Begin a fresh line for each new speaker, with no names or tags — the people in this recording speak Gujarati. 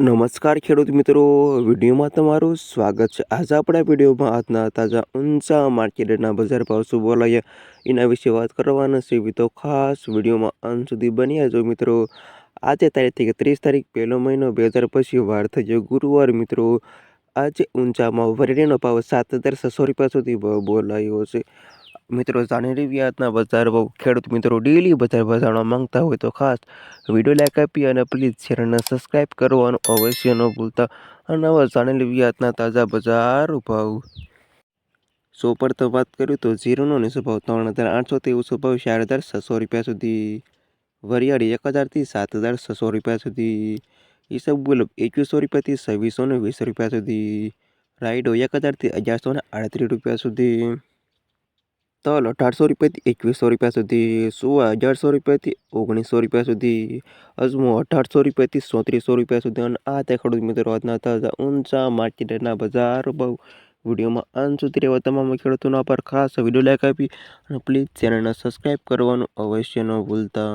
નમસ્કાર ખેડૂત મિત્રો. વિડીયોમાં તમારું સ્વાગત છે. આજે આપણે વિડીયોમાં આજના તાજા ઊંચા માર્કેટના બજાર ભાવ શું બોલાયા એના વિશે વાત કરવાના છે. તો ખાસ વિડીયોમાં અંત સુધી બન્યા જો મિત્રો. આજે તારીખ થઈ ત્રીસ તારીખ પહેલો મહિનો બે હજાર પછી વાર થઈ ગયો ગુરુવાર મિત્રો. આજે ઊંચામાં વરેડીનો ભાવ સાત હજાર છસો રૂપિયા સુધી બોલાયો છે. મિત્રો જાણી વ્યાજના બજાર ભાવ. ખેડૂત મિત્રો ડેલી બજાર બજારવા માંગતા હોય તો ખાસ વીડિયો લાઈક આપી અને પ્લીઝ ચેનલને સબસ્ક્રાઈબ કરવાનું અવશ્ય ન ભૂલતા. અને હવે જાણેલી વ્યાજના તાજા બજાર ભાવ. સો પર તો વાત કરું તો ઝીરોનો નીચો ભાવ ત્રણ હજાર આઠસોથી ઓછો ભાવ ચાર હજાર છસો રૂપિયા સુધી. વરિયાળી એક હજારથી સાત હજાર છસો રૂપિયા સુધી. ઈસબગુલ એકવીસો રૂપિયાથી છવ્વીસો ને વીસ રૂપિયા સુધી. રાઈડો એક હજારથી અગિયારસો ને આડત્રીસ રૂપિયા સુધી. તલ અઢારસો રૂપિયાથી એકવીસો રૂપિયા સુધી સુવા અગિયારસો રૂપિયાથી ઓગણીસો રૂપિયા સુધી, અજમો અઢારસો રૂપિયાથી સોત્રીસો રૂપિયા સુધી અને આ તે ખેડૂત મિત્રો આજના તાજા ઊંચા માર્કેટના બજાર બહુ વિડીયોમાં અંત સુધી રહેવા તમામ ખેડૂતોના પર ખાસ વીડિયો લાઈક આપી અને પ્લીઝ ચેનલને સબસ્ક્રાઈબ કરવાનું અવશ્ય ન ભૂલતા.